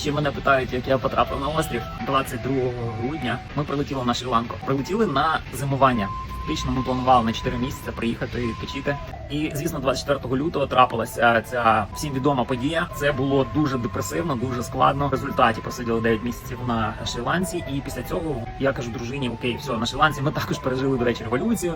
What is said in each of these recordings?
Ще мене питають, як я потрапив на острів 22 грудня. Ми прилетіли на Шрі-Ланку. Прилетіли на зимування. Фактично ми планували на 4 місяці приїхати і відпочити. І звісно, 24 лютого трапилася ця всім відома подія. Це було дуже депресивно, дуже складно. В результаті посиділи 9 місяців на Шрі-Ланці. І після цього я кажу дружині: Окей, все на Шрі-Ланці. Ми також пережили до речі революцію.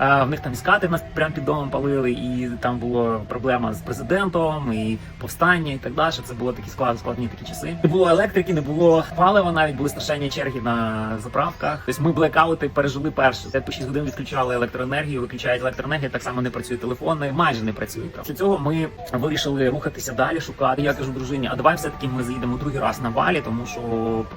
В них там іскати нас прямо під домом палили, і там була проблема з президентом, і повстання, і так далі. Це були такі склад, складні такі часи. Не було електрики, не було палива, навіть були страшенні черги на заправках. Тобто ми блекаути пережили перше. Це по 6 годин відключали електроенергію, виключають електроенергію, так само не працюють телефони, майже не працюють. Після цього ми вирішили рухатися далі, шукати. Я кажу дружині, а давай все таки ми заїдемо другий раз на Балі, тому що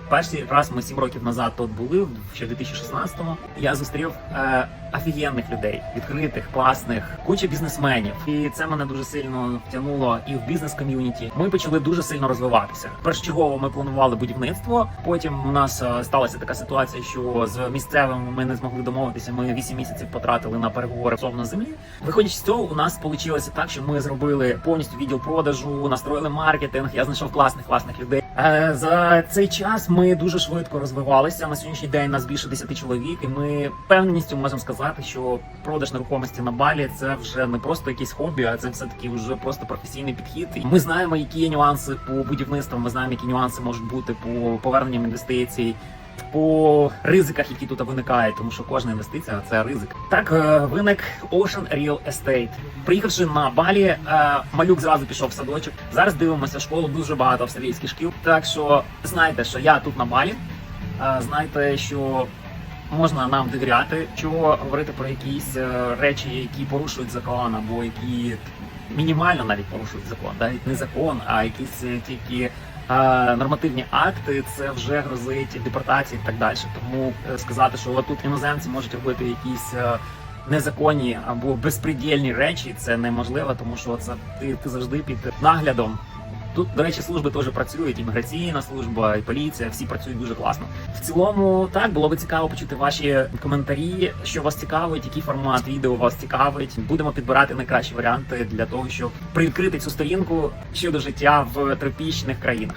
перший раз ми 7 років назад тут були, ще в 2016-му. Я зустрів е, офігенних людей, відкритих, класних, куча бізнесменів. І це мене дуже сильно втягнуло і в бізнес ком'юніті. Ми почали дуже сильно розвиватися. Першочергово ми планували будівництво. Потім у нас е, сталася така ситуація, що з місцевими ми не змогли домовитися. Ми 8 місяців потратили на переговори стосовно землі. Виходячи цього, у нас вийшло так, що ми зробили повністю відділ продажу, настроїли маркетинг. Я знайшов класних класних людей. Е, За цей час ми дуже швидко розвивалися. На сьогоднішній день нас більше 10 чоловік, і ми впевненістю можемо сказати, що продаж нерухомості на балі це вже не просто якесь хобі, а це все таки вже просто професійний підхід. І ми знаємо, які є нюанси по будівництву. Ми знаємо, які нюанси можуть бути по поверненням інвестицій. По ризиках, які тут виникають, тому що кожна інвестиція це ризик. Так е, виник Ocean Real Estate. Приїхавши на Балі, е, малюк зразу пішов в садочок. Зараз дивимося школу, дуже багато австралійських шкіл. Так що знайте, що я тут на Балі. Е, Знайте, що можна нам довіряти, чого говорити про якісь речі, які порушують закон, або які мінімально навіть порушують закон, навіть не закон, а якісь тільки. Е, Нормативні акти це вже грозить депортації і так далі. Тому е, сказати, що тут іноземці можуть робити якісь е, незаконні або безпредільні речі, це неможливо, тому що це ти, ти завжди під наглядом. Тут, до речі, служби теж працюють, імміграційна служба, і поліція, всі працюють дуже класно. В цілому, так було би цікаво почути ваші коментарі, що вас цікавить, який формат відео вас цікавить. Будемо підбирати найкращі варіанти для того, щоб привідкрити цю сторінку щодо життя в тропічних країнах.